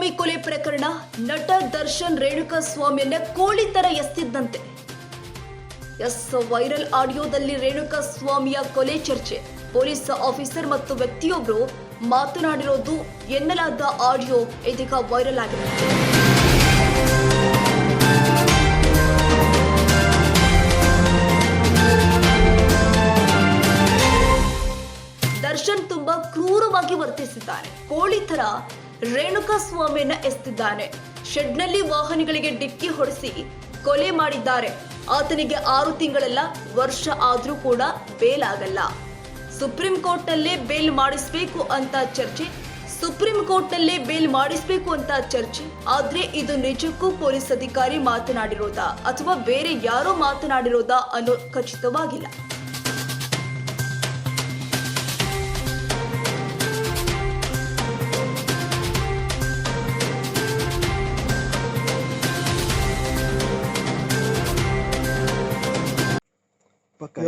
ಸ್ವಾಮಿ ಕೊಲೆ ಪ್ರಕರಣ ನಟ ದರ್ಶನ್ ರೇಣುಕಾ ಸ್ವಾಮಿಯನ್ನ ಕೋಳಿ ತರ ಎಸ್ತಿದ್ದಂತೆ. ಎಸ್ ವೈರಲ್ ಆಡಿಯೋದಲ್ಲಿ ರೇಣುಕಾ ಸ್ವಾಮಿಯ ಕೊಲೆ ಚರ್ಚೆ. ಪೊಲೀಸ್ ಆಫೀಸರ್ ಮತ್ತು ವ್ಯಕ್ತಿಯೊಬ್ಬರು ಮಾತನಾಡಿರೋದು ಎನ್ನಲಾದ ಆಡಿಯೋ ಇದೀಗ ವೈರಲ್ ಆಗಿದೆ. ದರ್ಶನ್ ತುಂಬಾ ಕ್ರೂರವಾಗಿ ವರ್ತಿಸಿದ್ದಾರೆ. ಕೋಳಿ ತರ ರೇಣುಕಾ ಸ್ವಾಮಿಯನ್ನ ಎಸ್ತಿದ್ದಾನೆ. ಶೆಡ್ನಲ್ಲಿ ವಾಹನಗಳಿಗೆ ಡಿಕ್ಕಿ ಹೊಡೆಸಿ ಕೊಲೆ ಮಾಡಿದ್ದಾರೆ. ಆತನಿಗೆ ಆರು ತಿಂಗಳಲ್ಲ ವರ್ಷ ಆದರೂ ಕೂಡ ಬೇಲ್ ಆಗಲ್ಲ ಸುಪ್ರೀಂ ಕೋರ್ಟ್ನಲ್ಲೇ ಬೇಲ್ ಮಾಡಿಸಬೇಕು ಅಂತ ಚರ್ಚೆ, ಸುಪ್ರೀಂ ಕೋರ್ಟ್ನಲ್ಲೇ ಬೇಲ್ ಮಾಡಿಸಬೇಕು ಅಂತ ಚರ್ಚೆ, ಆದ್ರೆ ಇದು ನಿಜಕ್ಕೂ ಪೊಲೀಸ್ ಅಧಿಕಾರಿ ಮಾತನಾಡಿರೋದಾ ಅಥವಾ ಬೇರೆ ಯಾರೋ ಮಾತನಾಡಿರೋದಾ ಅನ್ನೋ ಖಚಿತವಾಗಿಲ್ಲ.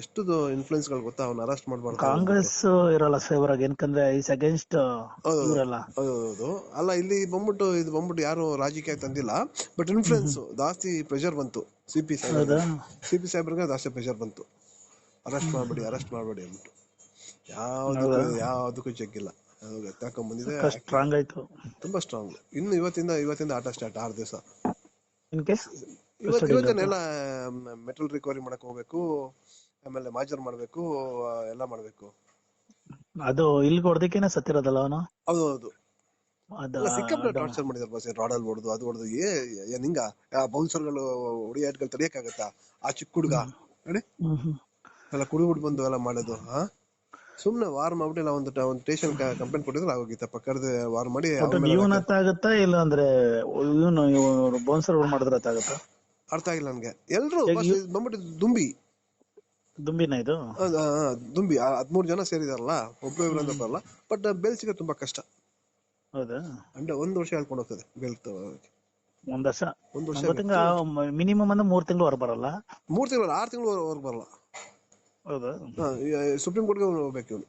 ಎಷ್ಟು ಇನ್ಫ್ಲುಯೆನ್ಸ್ಗಳು ಗೊತ್ತಾ? ಅವ್ನ ಅರೆಸ್ಟ್ ಮಾಡ್ಬಾರ್ದು ಕಾಂಗ್ರೆಸ್ ಇರಲ್ಲ ಫೇವರ್ ಆಗಿ ಏನಕಂದ್ರೆ ಇಸ್ ಅಗೇನ್ಸ್ಟ್ ಹೌದು. ಇವರಲ್ಲ. ಅಲ್ಲ ಇಲ್ಲಿ ಬಂದ್ಬಿಟ್ಟು ಇದು ಬಂದ್ಬಿಟ್ಟು ಯಾರು ರಾಜಕೀಯ ತಂದಿಲ್ಲ. ಬಟ್ ಇನ್ಫ್ಲೂಯೆನ್ಸ್ ಜಾಸ್ತಿ ಪ್ರೆಷರ್ ಬಂತು. CP P CP C P ಸಾಹೇಬ್ರಿಗೆ ಜಾಸ್ತಿ ಪ್ರೆಷರ್ ಬಂತು. ಅರೆಸ್ಟ್ ಮಾಡಬೇಡಿ ಅರೆಸ್ಟ್ ಮಾಡ್ಬೇಡಿ ಅಂದ್ಬಿಟ್ಟು. ಯಾವ್ದು ಯಾವ್ದಕ್ಕೂ ಜಗ್ಗಿಲ್ಲ ಎತ್ತಾಕೊಂಡ್ ಬಂದಿದೆ. ಸ್ಟ್ರಾಂಗ್ ಆಯ್ತು. ತುಂಬಾ ಸ್ಟ್ರಾಂಗ್ ಇನ್ನು ಇವತ್ತಿಂದ ಇವತ್ತಿಂದ ಆಟ ಸ್ಟಾರ್ಟ್ ಆರು ದಿವಸ. ಇನ್ ಕೇಸ್ ಇವತ್ತು ಇವತ್ತನ್ನೆಲ್ಲ ಮೆಟಲ್ ರಿಕವರಿ ಮಾಡಕ್ ಹೋಗ್ಬೇಕು. ಆಮೇಲೆ ಮಾಜರ್ ಮಾಡ್ಬೇಕು ಎಲ್ಲ ಮಾಡ್ಬೇಕು. ಅದು ಇಲ್ಲಿ ಹೊಡೆದಕ್ಕೇನೆ ಸತ್ತಿರೋದಲ್ಲ ಅವನು? ಹೌದು ಹೌದು ಎಲ್ಲ ಸಿಕ್ಕಾಪಟ್ಟೆ ಟಾರ್ಚರ್ ಮಾಡಿದಾರೆ ಬಸ್ ರಾಡಲ್ ಹೊಡೆದು ಅದು ಹೊಡೆದು ಏ ಏನ್ ಹಿಂಗ ಬೌನ್ಸರ್ಗಳು ಹೊಡಿಯಾಟ್ಗಳು ತಡಿಯಕ್ಕಾಗತ್ತಾ? ಆ ಚಿಕ್ಕ ಹುಡುಗ ನೋಡಿ. ಎಲ್ಲ ಕುಡಿ ಬಿಟ್ಟು ಬಂದು ಎಲ್ಲ ಮಾಡೋದು ಹಾ ಸುಮ್ನೆ ವಾರ್ ಮಾಡ್ಬಿಟ್ಟು ಇಲ್ಲ ಒಂದು ಒಂದು ಸ್ಟೇಷನ್ ಕಂಪ್ಲೇಂಟ್ ಕೊಟ್ಟಿದ್ರೆ ಆಗೋಗಿತ್ತಪ್ಪ ಕರೆದು ವಾರ್ ಮಾಡಿ ಇವನ್ ಹತ್ತಾಗತ್ತಾ ಇಲ್ಲ ಅಂದ್ರೆ ಇವನು ಬೋನ್ಸರ್ ಮಾಡಿದ್ರೆ ಹತ್ತಾಗತ್ತಾ ಅರ್ಥ ಆಗಿಲ್ಲ ನನ್ಗೆ. ಎಲ್ರು ಬಂದ್ಬಿಟ್ಟು ದುಂಬಿ. ದುಂಬಿನ ಇದು? ದುಂಬಿ ಹದ್ಮೂರ್ ಜನ ಸೇರಿದಾರಲ್ಲ ಅಂತ ಬರಲ್ಲ ಬಟ್ ಬೆಲ್ಸಿಗೆ ಸಿಗೋದು ತುಂಬಾ ಕಷ್ಟ. ಹೌದಾ? ಅಂದ್ರೆ ಒಂದು ವರ್ಷ ಹೇಳ್ಕೊಂಡು ಹೋಗ್ತದೆ ಬೆಲ್ತ್ ತಗೊಳಕ್ಕೆ. ಒಂದ್ ವರ್ಷ? ಒಂದ್ ವರ್ಷ ಮಿನಿಮಮ್ ಅಂದ್ರೆ ಮೂರ್ ತಿಂಗಳು ಹೊರ ಬರಲ್ಲ? ಮೂರ್ ತಿಂಗಳು ಆರ್ ತಿಂಗಳು ಹೊರ ಬರಲ್ಲ. ಹೌದಾ? ಸುಪ್ರೀಂ ಕೋರ್ಟ್ಗೆ ಹೋಗ್ಬೇಕು ಇವನು.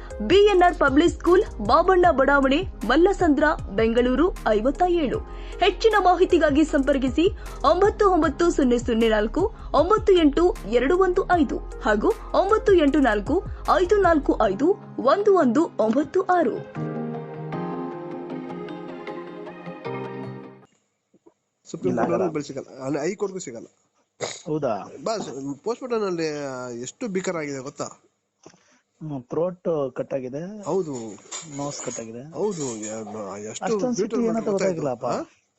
ಬಿಎನ್ಆರ್ ಪಬ್ಲಿಕ್ ಸ್ಕೂಲ್ ಬಾಬಣ್ಣ ಬಡಾವಣೆ ಮಲ್ಲಸಂದ್ರ ಬೆಂಗಳೂರು ಐವತ್ತ ಏಳು ಹೆಚ್ಚಿನ ಮಾಹಿತಿಗಾಗಿ ಸಂಪರ್ಕಿಸಿ ಒಂಬತ್ತು ಒಂಬತ್ತು ಸೊನ್ನೆ ಸೊನ್ನೆ ನಾಲ್ಕು ಒಂಬತ್ತು ಎಂಟು ಎರಡು ಒಂದು ಐದು ಹಾಗೂ ಒಂಬತ್ತು ಎಂಟು ನಾಲ್ಕು ಐದು ನಾಲ್ಕು ಐದು ಒಂದು ಒಂದು ಒಂಬತ್ತು ಆರು. ಸುಪ್ರೀಂ ಕೋರ್ಟ್ ಸಿಗಲ್ಲ. ಅಂದ್ರೆ ಹೈಕೋರ್ಟ್ಗೂ ಸಿಗಲ್ಲ. ಹೌದಾ? ಬಸ್ ಪೋಸ್ಟ್ ಮಾರ್ಟಮ್ ಅಲ್ಲಿ ಎಷ್ಟು ಬಿಕರ್ ಆಗಿದೆ ಗೊತ್ತಾ? ಥ್ರೋಟ್ ಕಟ್ ಆಗಿದೆ ಹೌದು. ನೋಸ್ ಕಟ್ ಆಗಿದೆ ಹೌದು ಅಷ್ಟೊಂದ್ ಸಿಟ್ಟು ಏನಂತ ಗೊತ್ತಾಗಿಲ್ಲಪ್ಪ.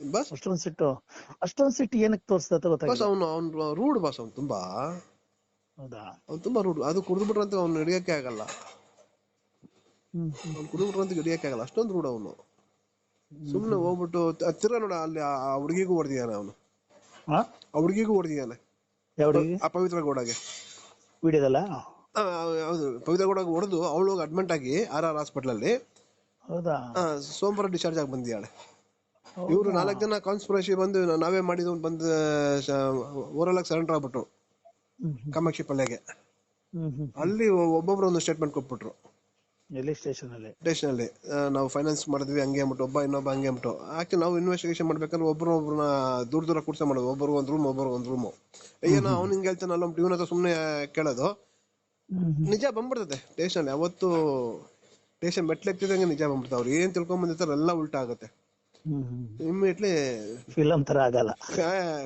ಬಸ್? ಅಷ್ಟೊಂದ್ ಸಿಟ್ಟು. ಅಷ್ಟೊಂದ್ ಸಿಟ್ಟು ಏನಕ್ಕೆ ತೋರಿಸ್ದ ಬಸ್ ಗೊತ್ತಾಗಿಲ್ಲ ಅವನು ಅವ್ನು ರೂಡ್ ಬಸ್ ಅವ್ನು ತುಂಬಾ. ಹೌದಾ? ಅವ್ನು ತುಂಬಾ ರೂಡ್ ಅದು ಕುಡಿದು ಬಿಟ್ರಂತ ಅವ್ನು ಹಿಡಿಯಕ್ಕೆ ಆಗಲ್ಲ. ಅವ್ನು ಕುಡಿದು ಬಿಟ್ರಂತ ಹಿಡಿಯಕ್ಕೆ ಆಗಲ್ಲ. ಅಷ್ಟೊಂದು ರೂಡ್ ಅವನು. ಸುಮ್ಮನೆ ಹೋಗ್ಬಿಟ್ಟು ಹತ್ತಿರ ನೋಡ ಅಲ್ಲಿ ಆ ಹುಡುಗಿಗೂ ಹೊಡೆದಿದ್ದಾನೆ ಅವನು. ಆ? ಹುಡುಗಿಗೂ ಹೊಡೆದಿದ್ದಾನೆ. ಆ ಪವಿತ್ರ ಗೌಡಗೆ. ವಿಡಿಯೋದಲ್ಲ? ಹೌದು. ಪವಿತ್ರ ಕೂಡ ಹೊಡೆದು ಅವಳು ಅಡ್ಮಿಂಟ್ ಆಗಿ ಆರ್ ಆರ್ ಹಾಸ್ಪಿಟಲ್ ಅಲ್ಲಿ. ಹೌದಾ? ಸೋಮವಾರ ಡಿಸ್ಚಾರ್ಜ್ ಆಗಿ ಬಂದಿದ್ದಾಳೆ ಇವರು ನಾಲ್ಕು ಜನ ಕಾನ್ಸ್ಪಿರಸಿ ಬಂದು ನಾವೇ ಮಾಡಿದ್ವು ಬಂದು ಓರಲ್ ಆಗಿ ಸರೆಂಡರ್ ಆಗ್ಬಿಟ್ರು. ಕಾಮಾಕ್ಷಿ ಪಲ್ಯಗೆ. ಅಲ್ಲಿ ಒಬ್ಬೊಬ್ರು ಒಂದು ಸ್ಟೇಟ್ಮೆಂಟ್ ಕೊಟ್ಬಿಟ್ರು. ಎಲ್ಲಿ ಸ್ಟೇಷನ್ ಅಲ್ಲಿ? ನಾವು ಫೈನಾನ್ಸ್ ಮಾಡಿದ್ವಿ ಹಂಗೆ ಅಂದ್ಬಿಟ್ಟು ಒಬ್ಬ ಇನ್ನೊಬ್ಬ ಹಂಗೆ ಅಂದ್ಬಿಟ್ಟು. ಆಕ್ಚುಲಿ ನಾವು ಇನ್ವೆಸ್ಟಿಗೇಷನ್ ಮಾಡ್ಬೇಕಂದ್ರೆ ಒಬ್ಬರು ಒಬ್ಬರನ್ನ ದೂರ ದೂರ ಕೂರ್ಸ ಮಾಡೋದು. ಒಬ್ಬರು ಒಂದು ರೂಮ್ ಒಬ್ಬರು ಒಂದು ರೂಮು ಏನೋ ಅವ್ನು ಹಿಂಗೆ ಹೇಳ್ತಾನಲ್ಲ ಇವನ ಸುಮ್ಮನೆ ಕೇಳೋದು. ನಿಜ ಬಂದ್ಬಿಡ್ತದೆ. ಟೇಷನ್ ಯಾವತ್ತು ಸ್ಟೇಷನ್ ಮೆಟ್ಲೆಕ್ತಿದಂಗೆ ನಿಜ ಬಂದ್ಬಿಡ್ತಾವೆ ಅವ್ರು ಏನ್ ತಿಳ್ಕೊಂಡ್ ಬಂದಿರ್ತಾರೆ ಎಲ್ಲ ಉಲ್ಟಾ ಆಗುತ್ತೆ. ಇಮ್ಮಿಡಿಯೇಟ್ಲಿ ಫಿಲಮ್ ತರ ಆಗಲ್ಲ.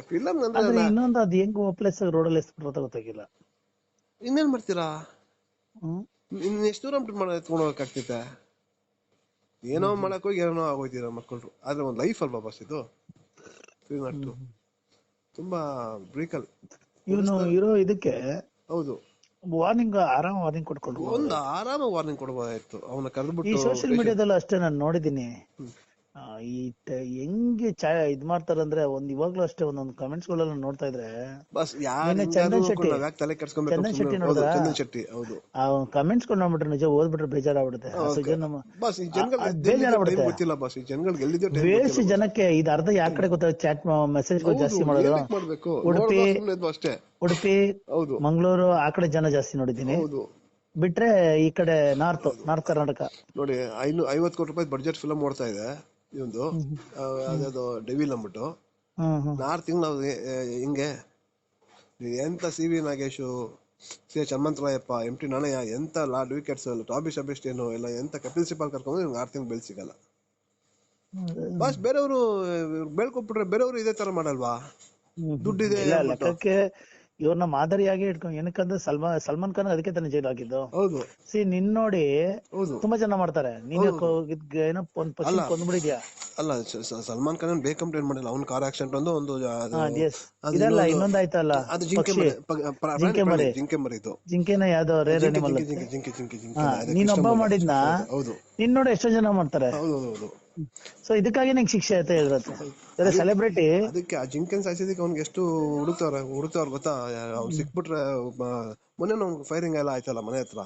ಫಿಲಂ ಅಂದ್ರೆ ಇನ್ನೊಂದು ಅದು ಹೆಂಗ್ ಪ್ಲೇಸ್ ರೋಡಲ್ಲಿ ಎಸ್ಬಿಟ್ರೆ ಗೊತ್ತಾಗಿಲ್ಲ. ಇನ್ನೇನ್ ಮಾಡ್ತೀರಾ? ಇನ್ ಎಷ್ಟು ದೂರ ಮಾಡ ಎತ್ಕೊಂಡು ಹೋಗಕ್ಕಾಗ್ತೈತೆ ಏನೋ ಮಾಡಕ್ ಹೋಗಿ ಏನೋ ಆಗೋಯ್ತೀರ ಮಕ್ಕಳು ಆದ್ರೆ ಒಂದ್ ಲೈಫ್ ಅಲ್ವಾ ಬಸ್ ಇದು. ತುಂಬಾ ಬ್ರೀಕಲ್ ಇವನು ಇರೋ ಇದಕ್ಕೆ ಹೌದು. ವಾರ್ನಿಂಗ್ ಆರಾಮ ವಾರ್ನಿಂಗ್ ಕೊಟ್ಕೊಂಡು ಒಂದು ಆರಾಮ ವಾರ್ನಿಂಗ್ ಕೊಡಬಹುದಾಯ್ತು ಅವನ ಈ ಕರೆದ್ಬಿಟ್ಟು ಸೋಶಿಯಲ್ ಮೀಡಿಯಾದಲ್ಲಿ ಅಷ್ಟೇ ನಾನು ನೋಡಿದೀನಿ ಈ ಹೆಂಗೆ ಚಾ ಇದ್ ಮಾಡ್ತಾರಂದ್ರೆ ಒಂದ್ ಇವಾಗ್ಲೂ ಅಷ್ಟೇ ಒಂದೊಂದು ಕಮೆಂಟ್ಸ್ ಗಳೆಲ್ಲ ನೋಡ್ತಾ ಇದ್ರೆ ಚಂದನ್ ಶೆಟ್ಟಿ. ಚಂದನ್ ಶೆಟ್ಟಿ ನೋಡಿದ್ರೆ ಹೌದು. ಆ ಕಮೆಂಟ್ಸ್ಗಳು ನೋಡ್ಬಿಟ್ರೆ ನಿಜ ಓದ್ಬಿಟ್ರೆ ಬೇಜಾರಾಗ್ಬಿಡುತ್ತೆ. ಬೇಜಾರಾಗ್ಬಿಡುತ್ತೆ. ಬಸ್ ಜನಕ್ಕೆ ಇದು ಅರ್ಧ ಯಾವ ಕಡೆ ಗೊತ್ತಾ? ಚಾಟ್ ಮೆಸೇಜ್ ಜಾಸ್ತಿ ಮಾಡೋದು. ಉಡುಪಿ ಉಡುಪಿ ಹೌದು. ಮಂಗಳೂರು ಆ ಕಡೆ ಜನ ಜಾಸ್ತಿ ನೋಡಿದ್ದೀನಿ. ಹೌದು. ಬಿಟ್ರೆ ಈ ಕಡೆ ನಾರ್ತ್ ನಾರ್ತ್ ಕರ್ನಾಟಕ. ನೋಡಿ ಐವತ್ ಕೋಟಿ ರೂಪಾಯಿ ಬಡ್ಜೆಟ್ ಫಿಲಮ್ ಓಡ್ತಾ ಇದೆ. ಇವಂದು ಅದ್ಯಾವ್ದು ಡೆವಿಲ್ ಅಂದ್ಬಿಟ್ಟು. ನಾರು ತಿಂಗಳು ಹಿಂಗೆ. ಎಂತ C V Nagesh C H Hanumantharayappa M T Nanaiah ಎಂತ ಲಾಡ್ ವಿಕೆಟ್ಸ್ ಟಾಬಿ ಸಬೆಸ್ಟೇನು ಎಲ್ಲ ಎಂತ ಕಪಿಲ್ ಸಿಪಾಲ್ ಕರ್ಕೊಂಡು ಇವ್ನಿಗೆ ಆರು ತಿಂಗಳು ಬೆಳೆ ಸಿಗಲ್ಲ ಬಸ್ ಬೇರೆಯವರು ಬೆಳ್ಕೊಟ್ಬಿಟ್ರೆ ಬೇರೆಯವರು ಇದೇ ತರ ಮಾಡಲ್ವಾ. ದುಡ್ಡಿದೆ ಇವ್ರನ್ನ ಮಾದರಿಯಾಗಿ ಇಟ್ಕೊಂಡು ಏನಕ್ಕಂದ್ರೆ ಸಲ್ಮಾನ್ ಸಲ್ಮಾನ್ ಖಾನ್ ಅದಕ್ಕೆ ತಾನೇ ಜೈಲ್ ಹಾಕಿದ್ದು. ಹೌದು. ಸಿ ನಿನ್ ನೋಡಿ ಹೌದು. ತುಂಬಾ ಜನ ಮಾಡ್ತಾರೆ. ನೀನ್ ಏನೋ ಒಂದ್ ಕೊಂದ್ಬಿಡಿದ್ಯಾ ಅಲ್ಲ. ಸಲ್ಮಾನ್ ಖಾನ್ ಬೇಗ ಕಂಪ್ಲೇಂಟ್ ಮಾಡಿಲ್ಲ. ಅವ್ನ ಕಾರ್ ಆಕ್ಸಿಡೆಂಟ್ ಒಂದು ಒಂದು ಇದಲ್ಲ ಇನ್ನೊಂದ್ ಆಯ್ತಲ್ಲ ಅದು ಜಿಂಕೆ ಮರಿ ಜಿಂಕೆ ಮರಿ. ಇದು. ಜಿಂಕೆನ ಯಾವ್ದೋ ರೇರ್ ಜಿಂಕೆ ಅನಿಮಲ್ ಜಿಂಕೆ ಜಿಂಕೆ ಜಿಂಕೆ ಜಿಂಕೆ ಜಿಂಕೆ ಹಾ, ಅದಕ್ಕೆ ನೀನ್ ಇಷ್ಟ ಒಬ್ಬ ಮಾಡಿದ್ನ? ಹೌದು. ನಿನ್ ನೋಡಿ ಎಷ್ಟೋ ಜನ ಮಾಡ್ತಾರೆ. ಹೌದು ಹೌದು. ಸೊ ಇದಕ್ಕಾಗಿ ನಂಗೆ ಶಿಕ್ಷೆ ಅಂತ ಹೇಳಿರತ್ತೆ ಸೆಲೆಬ್ರಿಟಿ ಅದಕ್ಕೆ ಆ ಜಿಂಕೆನ್ ಸಾಯಿಸಿದಕ್ಕೆ ಅವ್ನಿಗೆ ಎಷ್ಟು ಹುಡುಕ್ತಾವ್ರೆ ಹುಡುಕ್ತಾವ್ರ ಗೊತ್ತಾ? ಅವ್ನು ಸಿಕ್ಬಿಟ್ರೆ ಮೊನ್ನೆ ಅವ್ನಿಗೆ ಫೈರಿಂಗ್ ಎಲ್ಲ ಆಯ್ತಲ್ಲ ಮನೆ ಹತ್ರ.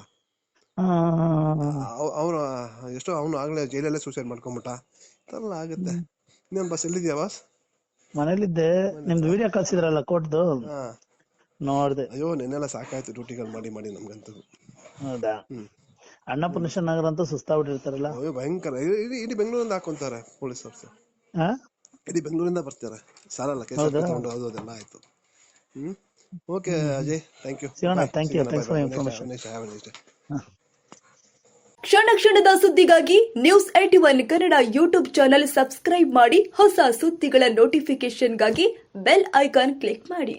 ಅವ್ನು ಎಷ್ಟೋ ಅವನು ಆಗ್ಲೇ ಜೈಲಲ್ಲೇ ಸೂಸೈಡ್ ಮಾಡ್ಕೊಂಬಿಟ್ಟ. ತರಲ್ಲ ಆಗುತ್ತೆ. ಇನ್ನೇನ್ ಬಸ್ ಎಲ್ಲಿದ್ಯಾ ಬಾಸ್ ಮನೇಲಿದ್ದೆ. ನಿಮ್ದು ವಿಡಿಯೋ ಕಳ್ಸಿದ್ರಲ್ಲ ಕೋಟ್ದು ನೋಡ್ದೆ. ಅಯ್ಯೋ ನೆನ್ನೆಲ್ಲ ಸಾಕಾಯ್ತು ಡ್ಯೂಟಿಗಳು ಮಾಡಿ ಮಾಡಿ ನಮ್ಗಂತೂ. ಹೌದಾ? ಅಣ್ಣಪುರುಷ ನಗರ ಅಂತ ಸುಸ್ತಾಗ್ಬಿಟ್ಟಿರ್ತಾರಲ್ಲ? ಅಯ್ಯೋ ಭಯಂಕರ. ಇಡೀ ಇಡೀ- ಇಡೀ ಬೆಂಗಳೂರಿಂದ ಹಾಕೊಂತಾರೆ ಪೊಲೀಸ್ ಅವ್ರು ಹಾ ಇಡೀ ಬೆಂಗಳೂರಿಂದ ಬರ್ತಾರೆ. ಸಾಲಲ್ಲ ಕೆಲಸ ತಗೊಂಡು ಅದು ಅದೆಲ್ಲ ಆಯ್ತು. ಹ್ಮ್? ಓಕೆ ಅಜಯ್ ಥ್ಯಾಂಕ್ ಯು ಸಿಗೋಣ, thank you, thanks for the information. ಹಾ. ಕ್ಷಣ ಕ್ಷಣದ ಸುದ್ದಿಗಾಗಿ news eighty one Kannada YouTube channel subscribe ಮಾಡಿ ಹೊಸ ಸುದ್ದಿಗಳ ನೋಟಿಫಿಕೇಶನ್ಗಾಗಿ ಬೆಲ್ ಐಕಾನ್ ಕ್ಲಿಕ್ ಮಾಡಿ.